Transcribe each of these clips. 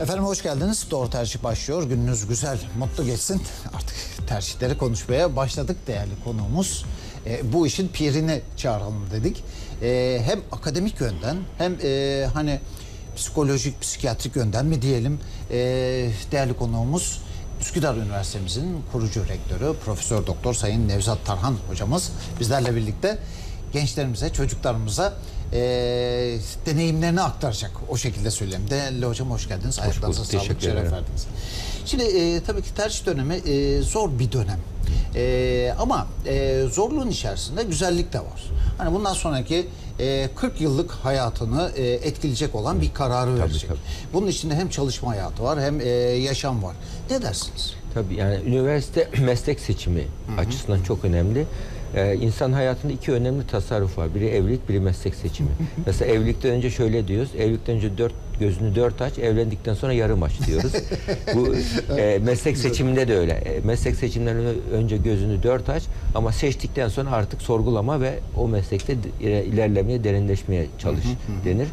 Efendim hoş geldiniz. Doğru tercih başlıyor. Gününüz güzel, mutlu geçsin. Artık tercihleri konuşmaya başladık değerli konuğumuz. E, bu işin pirini çağıralım dedik. E, hem akademik yönden hem e, hani psikolojik, psikiyatrik yönden mi diyelim e, değerli konuğumuz Üsküdar Üniversitemizin kurucu rektörü Profesör Doktor Sayın Nevzat Tarhan hocamız bizlerle birlikte gençlerimize, çocuklarımıza e, deneyimlerini aktaracak. O şekilde söyleyeyim. Değerli hocam hoş geldiniz. Ayaklarınıza bulduk, sağlık, şeref verdiniz. Şimdi e, tabii ki tercih dönemi e, zor bir dönem. E, ama e, zorluğun içerisinde güzellik de var. Hani bundan sonraki e, 40 yıllık hayatını e, etkileyecek olan bir kararı verecek. tabii. Bunun içinde hem çalışma hayatı var hem e, yaşam var. Ne dersiniz? Tabii yani üniversite meslek seçimi açısından çok önemli. Ee, insan hayatında iki önemli tasarruf var. Biri evlilik, biri meslek seçimi. Mesela evlilikten önce şöyle diyoruz. Evlilikten önce dört gözünü dört aç, evlendikten sonra yarım aç diyoruz. Bu e, meslek seçiminde de öyle. E, meslek seçiminden ö- önce gözünü dört aç ama seçtikten sonra artık sorgulama ve o meslekte ilerlemeye, derinleşmeye çalış denir.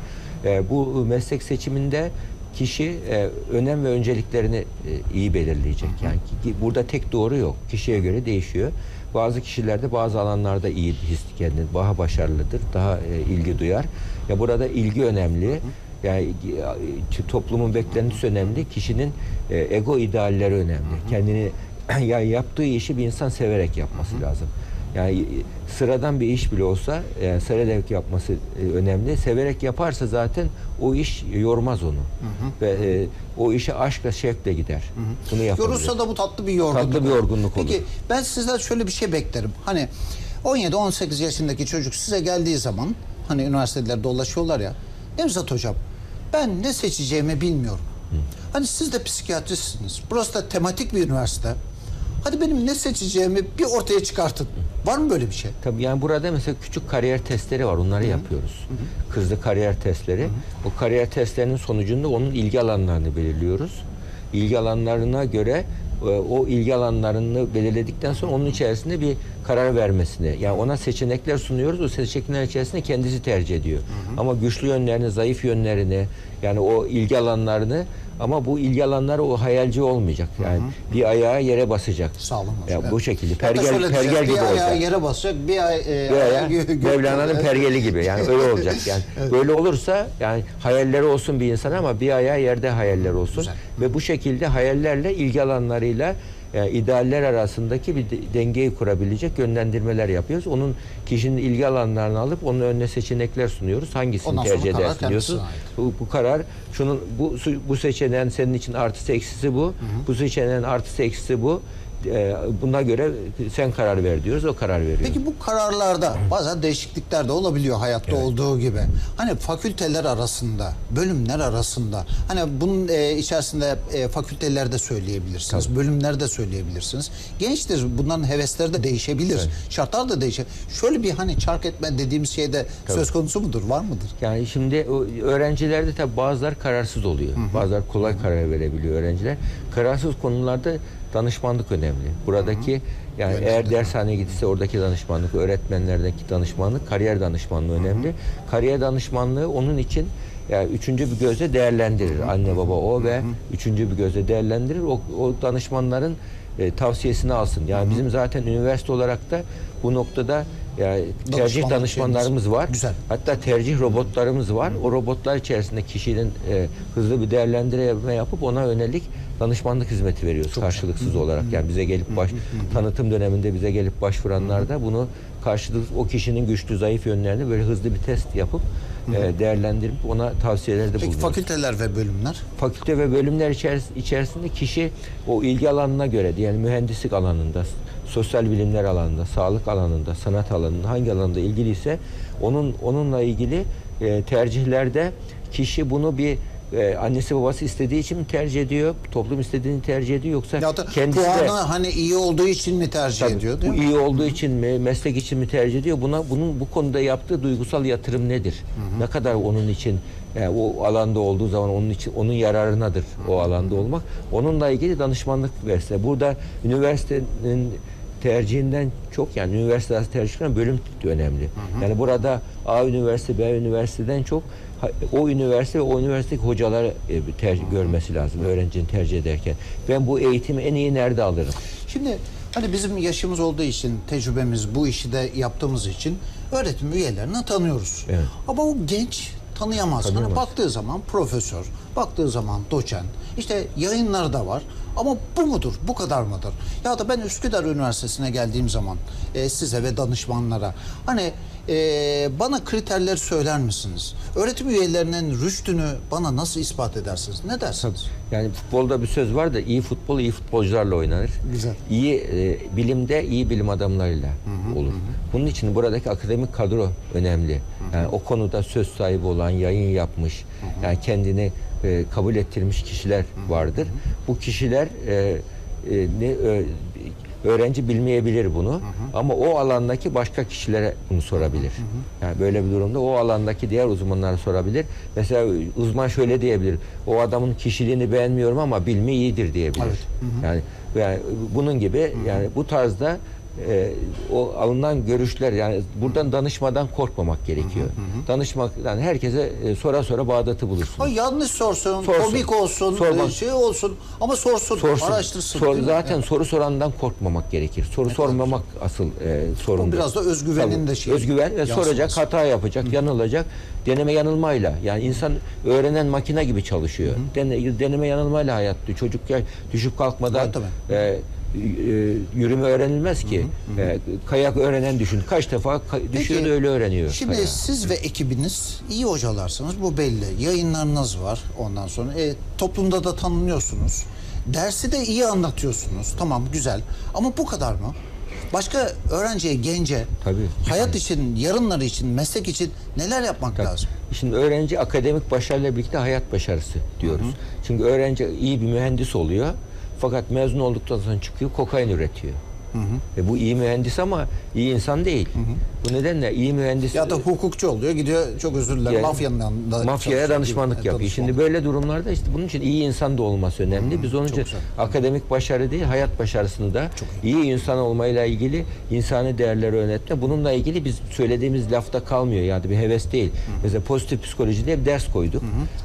E, bu meslek seçiminde kişi e, önem ve önceliklerini e, iyi belirleyecek. Yani ki- burada tek doğru yok. Kişiye göre değişiyor. Bazı kişilerde bazı alanlarda iyi his kendini daha başarılıdır, daha e, ilgi duyar. Ya burada ilgi önemli. Yani e, toplumun beklentisi önemli. Kişinin e, ego idealleri önemli. Kendini yani yaptığı işi bir insan severek yapması lazım. Yani e, sıradan bir iş bile olsa e, severek yapması e, önemli. Severek yaparsa zaten o iş yormaz onu. Ve e, o işe aşkla şevkle gider. Bunu yapabilir. Yorulsa da bu tatlı bir yorgunluk. Tatlı bir olur. yorgunluk Peki olur. ben sizden şöyle bir şey beklerim. Hani 17-18 yaşındaki çocuk size geldiği zaman hani üniversitelerde dolaşıyorlar ya. Nevzat hocam ben ne seçeceğimi bilmiyorum. Hani siz de psikiyatristsiniz. Burası da tematik bir üniversite. Hadi benim ne seçeceğimi bir ortaya çıkartın. Var mı böyle bir şey? Tabii yani burada mesela küçük kariyer testleri var. Onları yapıyoruz. Hızlı kariyer testleri. O kariyer testlerinin sonucunda onun ilgi alanlarını belirliyoruz. İlgi alanlarına göre e, o ilgi alanlarını belirledikten sonra onun içerisinde bir karar vermesini yani ona seçenekler sunuyoruz. O seçenekler içerisinde kendisi tercih ediyor. Ama güçlü yönlerini, zayıf yönlerini yani o ilgi alanlarını ama bu ilgi alanları o hayalci olmayacak. Yani bir ayağı yere basacak. Sağ olun hocam. Ya bu şekilde pergel pergel gibi bir ayağı olacak. yere basacak, bir ay, e, Bir ayağı Mevlana'nın Evet. pergeli gibi. Yani öyle olacak. Yani böyle olursa yani hayalleri olsun bir insan ama bir ayağı yerde hayaller olsun. Güzel. Ve bu şekilde hayallerle ilgi alanlarıyla yani idealler arasındaki bir de- dengeyi kurabilecek yönlendirmeler yapıyoruz. Onun kişinin ilgi alanlarını alıp onun önüne seçenekler sunuyoruz. Hangisini Ondan tercih edersin diyorsun. Bu, bu karar şunun bu bu seçeneğin senin için artısı eksisi bu. Bu seçeneğin artısı eksisi bu. Ee, buna göre sen karar ver diyoruz. O karar veriyor. Peki bu kararlarda bazen değişiklikler de olabiliyor hayatta olduğu gibi. Hani fakülteler arasında, bölümler arasında, hani bunun e, içerisinde e, fakülteler de söyleyebilirsiniz, bölümler de söyleyebilirsiniz. Gençtir, bunların hevesleri de değişebilir, şartlar da değişir. Şöyle bir hani çark etme dediğimiz şey de söz konusu mudur, var mıdır? Yani şimdi öğrencilerde tabii bazılar kararsız oluyor. Bazılar kolay karar verebiliyor öğrenciler. Kararsız konularda danışmanlık önemli. Buradaki yani eğer dershaneye gitse oradaki danışmanlık, öğretmenlerdeki danışmanlık, kariyer danışmanlığı önemli. Kariyer danışmanlığı onun için yani üçüncü bir gözle değerlendirir. Anne baba o ve üçüncü bir gözle değerlendirir. O, o danışmanların e, tavsiyesini alsın. Yani bizim zaten üniversite olarak da bu noktada yani tercih danışmanlarımız var. Güzel. Hatta tercih robotlarımız var. O robotlar içerisinde kişinin e, hızlı bir değerlendirme yapıp ona yönelik danışmanlık hizmeti veriyoruz karşılıksız olarak. Yani bize gelip baş tanıtım döneminde bize gelip başvuranlar da bunu karşılık o kişinin güçlü zayıf yönlerini böyle hızlı bir test yapıp e, değerlendirip ona tavsiyelerde Peki bulunuyoruz. fakülteler ve bölümler? Fakülte ve bölümler içeris- içerisinde kişi o ilgi alanına göre yani mühendislik alanında, sosyal bilimler alanında, sağlık alanında, sanat alanında hangi alanda ilgiliyse onun onunla ilgili e, tercihlerde kişi bunu bir e, annesi babası istediği için mi tercih ediyor, toplum istediğini tercih ediyor yoksa Ya da kendisi de puanı hani iyi olduğu için mi tercih Tabii, ediyor değil bu mi? iyi olduğu için mi, meslek için mi tercih ediyor? Buna bunun bu konuda yaptığı duygusal yatırım nedir? Ne kadar onun için yani o alanda olduğu zaman onun için onun yararınadır o alanda olmak. Onunla ilgili danışmanlık verse. Burada üniversitenin tercihinden çok yani üniversite arası tercihten bölüm önemli. Yani burada A üniversite B üniversiteden çok o üniversite ve o üniversitedeki hocaları e, tercih görmesi lazım öğrencinin tercih ederken. Ben bu eğitimi en iyi nerede alırım? Şimdi hani bizim yaşımız olduğu için, tecrübemiz bu işi de yaptığımız için öğretim üyelerini tanıyoruz. Evet. Ama o genç tanıyamaz. Hani Tanıyamaz. baktığı zaman profesör, baktığı zaman doçent, işte yayınları da var. Ama bu mudur, bu kadar mıdır? Ya da ben Üsküdar Üniversitesi'ne geldiğim zaman e, size ve danışmanlara hani e, bana kriterleri söyler misiniz? Öğretim üyelerinin rüştünü bana nasıl ispat edersiniz? Ne dersiniz? Yani futbolda bir söz var da iyi futbol iyi futbolcularla oynanır. Güzel. İyi e, bilimde iyi bilim adamlarıyla olur. Bunun için buradaki akademik kadro önemli. Yani o konuda söz sahibi olan, yayın yapmış, yani kendini e, kabul ettirmiş kişiler vardır. Bu kişiler e, e, ne ö- öğrenci bilmeyebilir bunu ama o alandaki başka kişilere bunu sorabilir. Yani böyle bir durumda o alandaki diğer uzmanlara sorabilir. Mesela uzman şöyle diyebilir. O adamın kişiliğini beğenmiyorum ama bilmi iyidir diyebilir. Evet. Yani yani bunun gibi yani bu tarzda e, o alınan görüşler yani buradan danışmadan korkmamak gerekiyor. Danışmak yani herkese e, sora sora Bağdat'ı bulursun. Ha, yanlış sorsun, Sorsun. komik olsun, Sormaz. e, şey olsun ama sorsun, Sorsun. araştırsın. Sor- zaten Evet. soru sorandan korkmamak gerekir. Soru sormamak asıl e, sorundur. O biraz da özgüvenin Tabii. de şeyi, Özgüven ve soracak, hata yapacak, yanılacak. Deneme yanılmayla. Yani insan öğrenen makine gibi çalışıyor. Dene- deneme yanılmayla hayat. Çocuk ya- düşüp kalkmadan Tabii, tabii. e, e, yürüme öğrenilmez ki. E, kayak öğrenen düşün. Kaç defa düşüyor da öyle öğreniyor. Şimdi kayağı. siz ve ekibiniz iyi hocalarsınız bu belli. Yayınlarınız var ondan sonra. E, toplumda da tanınıyorsunuz. Dersi de iyi anlatıyorsunuz. Tamam güzel. Ama bu kadar mı? Başka öğrenciye, gence, Tabii. hayat için, yarınları için, meslek için neler yapmak lazım? Şimdi öğrenci akademik başarıyla birlikte hayat başarısı diyoruz. Çünkü öğrenci iyi bir mühendis oluyor. Fakat mezun olduktan sonra çıkıyor kokain üretiyor. E bu iyi mühendis ama iyi insan değil. Bu nedenle iyi mühendis Ya da hukukçu oluyor, gidiyor çok özür dilerim Yani mafyanın yanında mafyaya danışmanlık gibi. yapıyor. Danışman. Şimdi böyle durumlarda işte bunun için iyi insan da olması önemli. Biz onun için güzel. akademik başarı değil, hayat başarısını da iyi insan olmayla ilgili insani değerleri öğretme. Bununla ilgili biz söylediğimiz lafta kalmıyor. Yani bir heves değil. Mesela pozitif psikoloji diye bir ders koyduk.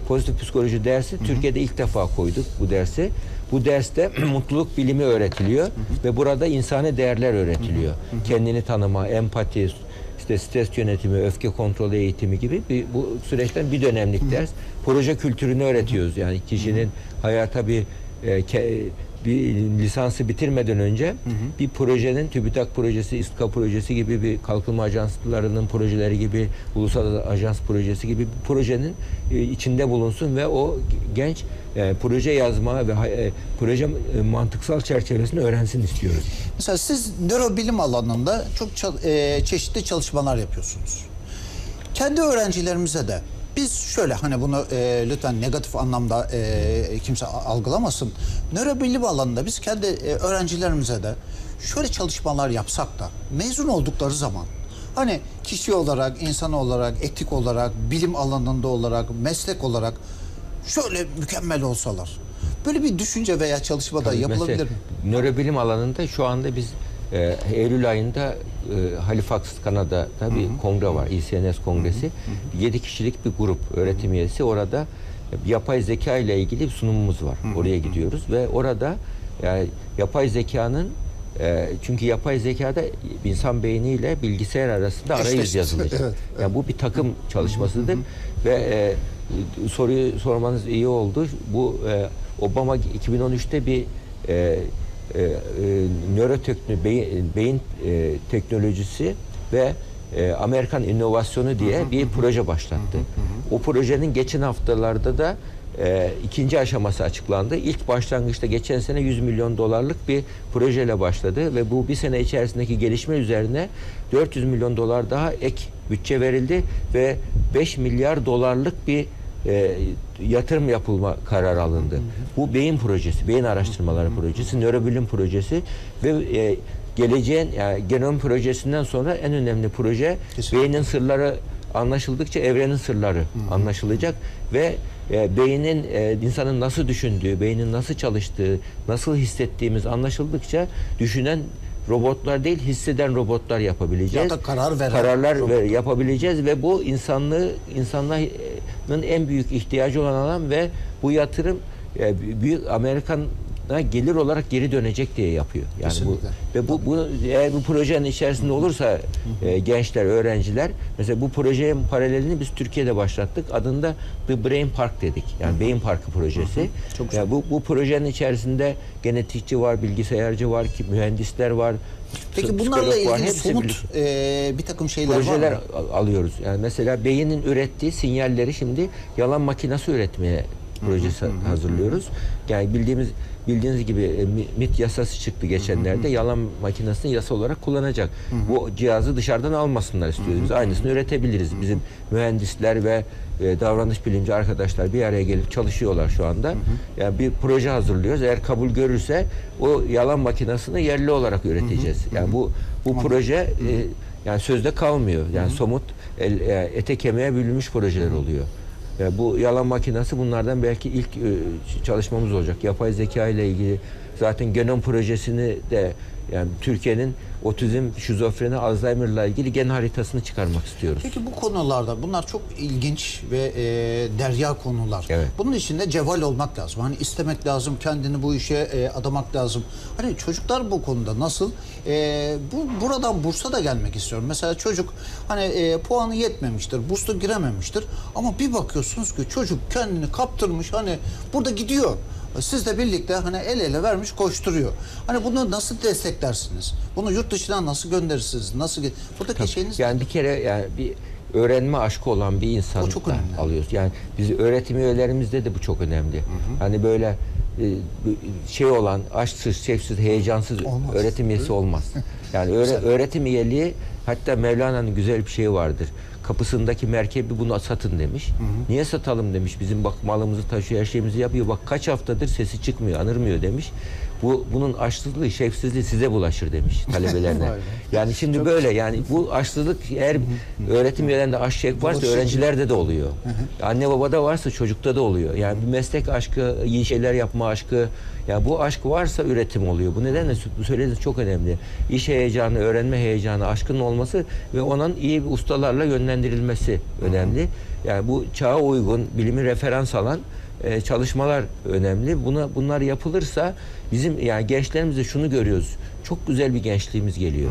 Pozitif psikoloji dersi Türkiye'de ilk defa koyduk bu dersi. Bu derste mutluluk bilimi öğretiliyor ve burada insani değerler öğretiliyor. Kendini tanıma, empati, işte stres yönetimi, öfke kontrolü eğitimi gibi bir, bu süreçten bir dönemlik ders. Proje kültürünü öğretiyoruz. Yani kişinin hayata bir e, ke- bir lisansı bitirmeden önce bir projenin TÜBİTAK projesi, İSKA projesi gibi bir kalkınma ajanslarının projeleri gibi ulusal ajans projesi gibi bir projenin e, içinde bulunsun ve o genç e, proje yazma ve e, proje e, mantıksal çerçevesini öğrensin istiyoruz. Mesela siz nörobilim alanında çok çal- e, çeşitli çalışmalar yapıyorsunuz. Kendi öğrencilerimize de biz şöyle hani bunu e, lütfen negatif anlamda e, kimse algılamasın. Nörobilim alanında biz kendi e, öğrencilerimize de şöyle çalışmalar yapsak da mezun oldukları zaman hani kişi olarak, insan olarak, etik olarak, bilim alanında olarak, meslek olarak şöyle mükemmel olsalar. Böyle bir düşünce veya çalışma da yapılabilir Mesela mi? Nörobilim alanında şu anda biz e, Eylül ayında e, Halifax Kanada'da bir kongre var. ICNS kongresi. 7 kişilik bir grup öğretim üyesi. Orada yapay zeka ile ilgili bir sunumumuz var. Oraya gidiyoruz ve orada yani yapay zekanın e, çünkü yapay zekada insan beyniyle bilgisayar arasında arayüz yazılacak. evet, Yani bu bir takım çalışmasıdır ve e, soruyu sormanız iyi oldu. Bu e, Obama 2013'te bir e, e, e, nörotekno beyin, beyin e, teknolojisi ve e, Amerikan inovasyonu diye bir proje başlattı. O projenin geçen haftalarda da e, ikinci aşaması açıklandı. İlk başlangıçta geçen sene 100 milyon dolarlık bir projeyle başladı ve bu bir sene içerisindeki gelişme üzerine 400 milyon dolar daha ek bütçe verildi ve 5 milyar dolarlık bir e, yatırım yapılma kararı alındı. Bu beyin projesi, beyin araştırmaları projesi, nörobilim projesi ve e, geleceğin yani genom projesinden sonra en önemli proje Kesinlikle. beynin sırları anlaşıldıkça evrenin sırları anlaşılacak ve e, beynin e, insanın nasıl düşündüğü, beynin nasıl çalıştığı, nasıl hissettiğimiz anlaşıldıkça düşünen robotlar değil hisseden robotlar yapabileceğiz. Ya da karar veren Kararlar robot. ve yapabileceğiz ve bu insanlığı insanlığın en büyük ihtiyacı olan alan ve bu yatırım e, büyük Amerikan'a gelir olarak geri dönecek diye yapıyor. Yani Kesinlikle. bu ve bu, bu eğer bu projenin içerisinde olursa e, gençler, öğrenciler mesela bu projenin paralelini biz Türkiye'de başlattık. Adında The Brain Park dedik. Yani beyin parkı projesi. Çok Ya bu bu projenin içerisinde genetikçi var, bilgisayarcı var, ki mühendisler var. Peki bunlarla var, ilgili hepsi somut e, bir takım şeyler projeler var mı? al- alıyoruz. Yani mesela beynin ürettiği sinyalleri şimdi yalan makinesi üretmeye projesi hazırlıyoruz. Yani bildiğimiz bildiğiniz gibi e, mi- MIT yasası çıktı geçenlerde. Yalan makinesini yasa olarak kullanacak. Bu cihazı dışarıdan almasınlar istiyoruz. Aynısını üretebiliriz. Bizim mühendisler ve e, davranış bilimci arkadaşlar bir araya gelip çalışıyorlar şu anda. Yani bir proje hazırlıyoruz. Eğer kabul görürse o yalan makinesini yerli olarak üreteceğiz. Yani bu bu proje e, yani sözde kalmıyor. Yani somut el, e, ete kemiğe bürünmüş projeler oluyor. Ya bu yalan makinesi bunlardan belki ilk e, çalışmamız olacak. Yapay zeka ile ilgili zaten genom projesini de yani Türkiye'nin otizm, şizofreni, Alzheimer'la ilgili gen haritasını çıkarmak istiyoruz. Peki bu konularda bunlar çok ilginç ve e, derya konular. Evet. Bunun içinde ceval olmak lazım. Hani istemek lazım, kendini bu işe e, adamak lazım. Hani çocuklar bu konuda nasıl? E, bu buradan bursa da gelmek istiyorum. Mesela çocuk hani e, puanı yetmemiştir, bursla girememiştir. Ama bir bakıyorsunuz ki çocuk kendini kaptırmış hani burada gidiyor. Siz de birlikte hani el ele vermiş koşturuyor. Hani bunu nasıl desteklersiniz? Bunu yurt dışına nasıl gönderirsiniz? Nasıl buradaki şeyiniz Yani bir kere yani bir öğrenme aşkı olan bir insan alıyoruz. Yani biz öğretim üyelerimizde de bu çok önemli. Hani böyle e, şey olan aşksız, şevksiz, heyecansız Olmaz. öğretim üyesi olmaz. Yani öğre- öğretim üyeliği hatta Mevlana'nın güzel bir şeyi vardır. Kapısındaki merkebi bunu satın demiş. Niye satalım demiş. Bizim bak malımızı taşıyor, her şeyimizi yapıyor. Bak kaç haftadır sesi çıkmıyor, anırmıyor demiş. Bu bunun açsızlığı, şevksizliği size bulaşır demiş talebelerine. Yani şimdi böyle yani bu açlılık eğer öğretim üyelerinde aşk şevk varsa öğrencilerde de oluyor. Anne babada varsa çocukta da oluyor. Yani bir meslek aşkı, iyi şeyler yapma aşkı. Yani bu aşk varsa üretim oluyor. Bu nedenle bu söylediğiniz çok önemli. İş heyecanı, öğrenme heyecanı, aşkın olması ve onun iyi bir ustalarla yönlendirilmesi önemli. Yani bu çağa uygun, bilimi referans alan e, çalışmalar önemli. Buna bunlar yapılırsa bizim yani gençlerimizde şunu görüyoruz. Çok güzel bir gençliğimiz geliyor.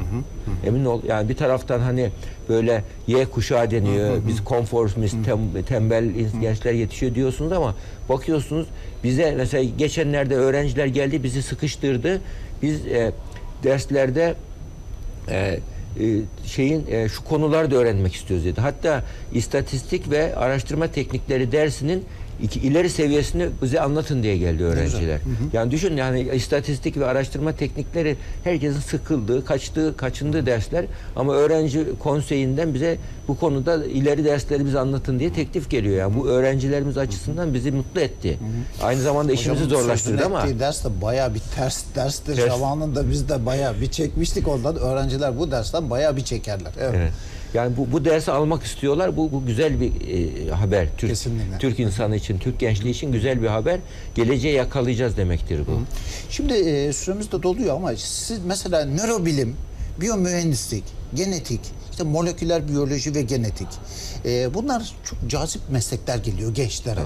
Emin ol yani bir taraftan hani böyle Y kuşağı deniyor. Biz konformist, tem- tembel ins- gençler yetişiyor diyorsunuz ama bakıyorsunuz bize mesela geçenlerde öğrenciler geldi bizi sıkıştırdı. Biz e, derslerde e, e, şeyin e, şu konuları da öğrenmek istiyoruz dedi. Hatta istatistik ve araştırma teknikleri dersinin iki, ileri seviyesini bize anlatın diye geldi öğrenciler. Yani düşün yani istatistik ve araştırma teknikleri herkesin sıkıldığı, kaçtığı, kaçındığı dersler ama öğrenci konseyinden bize bu konuda ileri dersleri bize anlatın diye teklif geliyor. Yani bu öğrencilerimiz açısından bizi mutlu etti. Aynı zamanda işimizi Hocamın zorlaştırdı ama ders de bayağı bir ters derstir. Ters. Zamanında biz de bayağı bir çekmiştik ondan. Öğrenciler bu dersten bayağı bir çekerler. Evet. Evet. Yani bu, bu dersi almak istiyorlar. Bu, bu güzel bir e, haber. Türk, Kesinlikle. Türk insanı için, Türk gençliği için güzel bir haber. Geleceği yakalayacağız demektir bu. Şimdi e, süremiz de doluyor ama siz mesela nörobilim, biyomühendislik, genetik, işte moleküler biyoloji ve genetik. e, bunlar çok cazip meslekler geliyor gençlere.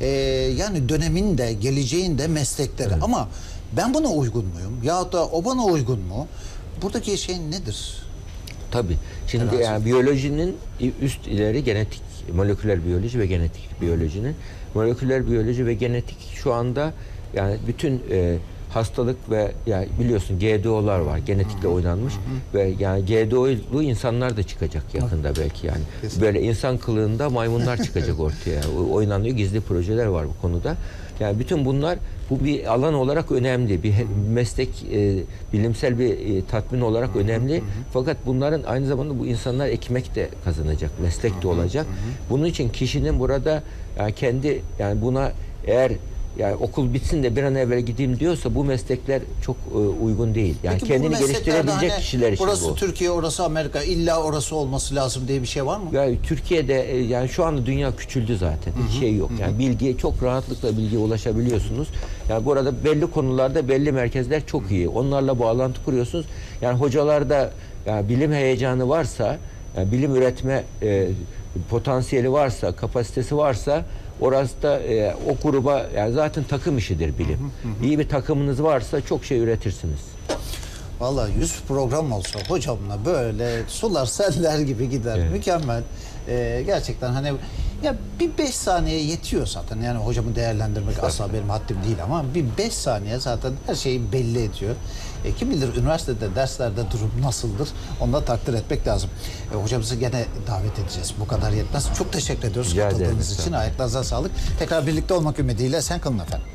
E, yani dönemin de geleceğin de meslekleri. Ama ben buna uygun muyum? Ya da o bana uygun mu? Buradaki şey nedir? Tabii. Şimdi yani biyolojinin üst ileri genetik, moleküler biyoloji ve genetik biyolojinin moleküler biyoloji ve genetik şu anda yani bütün e, hastalık ve yani biliyorsun GDO'lar var. Genetikle oynanmış ve yani GDO'lu insanlar da çıkacak yakında belki yani. Kesinlikle. Böyle insan kılığında maymunlar çıkacak ortaya. Oynanıyor gizli projeler var bu konuda. Yani bütün bunlar bu bir alan olarak önemli. Bir meslek e, bilimsel bir e, tatmin olarak önemli. Fakat bunların aynı zamanda bu insanlar ekmek de kazanacak, meslek de olacak. Bunun için kişinin burada yani kendi yani buna eğer yani okul bitsin de bir an evvel gideyim diyorsa bu meslekler çok e, uygun değil. Yani Peki kendini geliştirebilecek hani kişiler için burası bu. Türkiye, orası Amerika, illa orası olması lazım diye bir şey var mı? Ya Türkiye'de e, yani şu anda dünya küçüldü zaten. Hiç şey yok. Yani bilgiye çok rahatlıkla bilgiye ulaşabiliyorsunuz. Yani burada belli konularda belli merkezler çok iyi. Onlarla bağlantı kuruyorsunuz. Yani hocalarda yani bilim heyecanı varsa, yani bilim üretme e, potansiyeli varsa, kapasitesi varsa orası da e, o gruba yani zaten takım işidir bilim. İyi bir takımınız varsa çok şey üretirsiniz. Vallahi 100 program olsa hocamla böyle sular seller gibi gider. Mükemmel. Ee, gerçekten hani ya bir 5 saniye yetiyor zaten. Yani hocamı değerlendirmek asla benim haddim değil ama bir 5 saniye zaten her şeyi belli ediyor. E, kim bilir üniversitede derslerde durum nasıldır? Onu da takdir etmek lazım. E, hocamızı gene davet edeceğiz. Bu kadar yetmez. Çok teşekkür ediyoruz Rica katıldığınız için. Ayaklarınıza sağlık. Tekrar birlikte olmak ümidiyle sen kalın efendim.